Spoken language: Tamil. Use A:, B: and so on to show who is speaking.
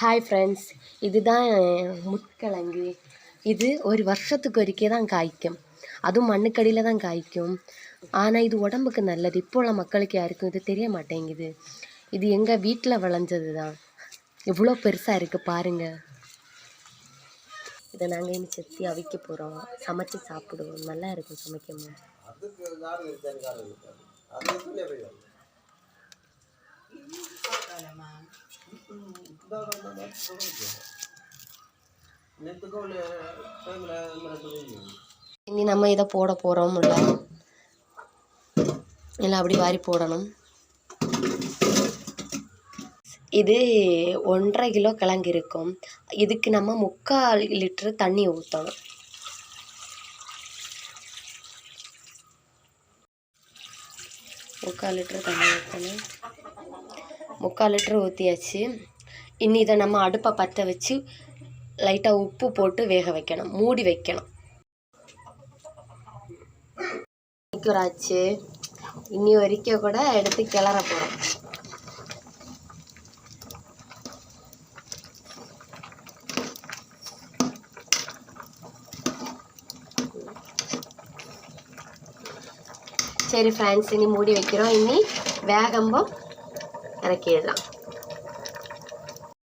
A: ஹாய் ஃப்ரெண்ட்ஸ் இதுதான் முட்கிழங்கு இது ஒரு வருஷத்துக்கு ஒருக்கே தான் காய்க்கும். அதுவும் மண்ணுக்கடியில் தான் காய்க்கும். ஆனால் இது உடம்புக்கு நல்லது. இப்போ உள்ள மக்களுக்கு யாருக்கும் இது தெரிய மாட்டேங்குது. இது எங்கள் வீட்டில் விளைஞ்சது தான் எவ்வளோ பெருசாக இருக்குது பாருங்கள் இதை நாங்கள் இனி செத்தி அவிக்க போகிறோம் சமைச்சு சாப்பிடுவோம். நல்லா இருக்கும் சமைக்கும் இனி நம்ம இதை போட போகிறோம் இல்லை? இல்லை அப்படி வாரி போடணும். இது ஒன்றரை கிலோ கிழங்கு இருக்கும். இதுக்கு நம்ம முக்கால் லிட்டரு தண்ணி ஊற்றணும் முக்கால் லிட்டரு தண்ணி ஊற்றணும் முக்கால் லிட்டரு ஊற்றியாச்சு இனி இதை நம்ம அடுப்பை பற்ற வச்சு லைட்டாக உப்பு போட்டு வேக வைக்கணும். மூடி வைக்கணும். ஆச்சு இனி வரைக்கும் கூட எடுத்து கிளற போகிறோம் சரி ஃப்ரெண்ட்ஸ் இனி மூடி வைக்கிறோம். இனி வேகம்போ இறக்கிடலாம்.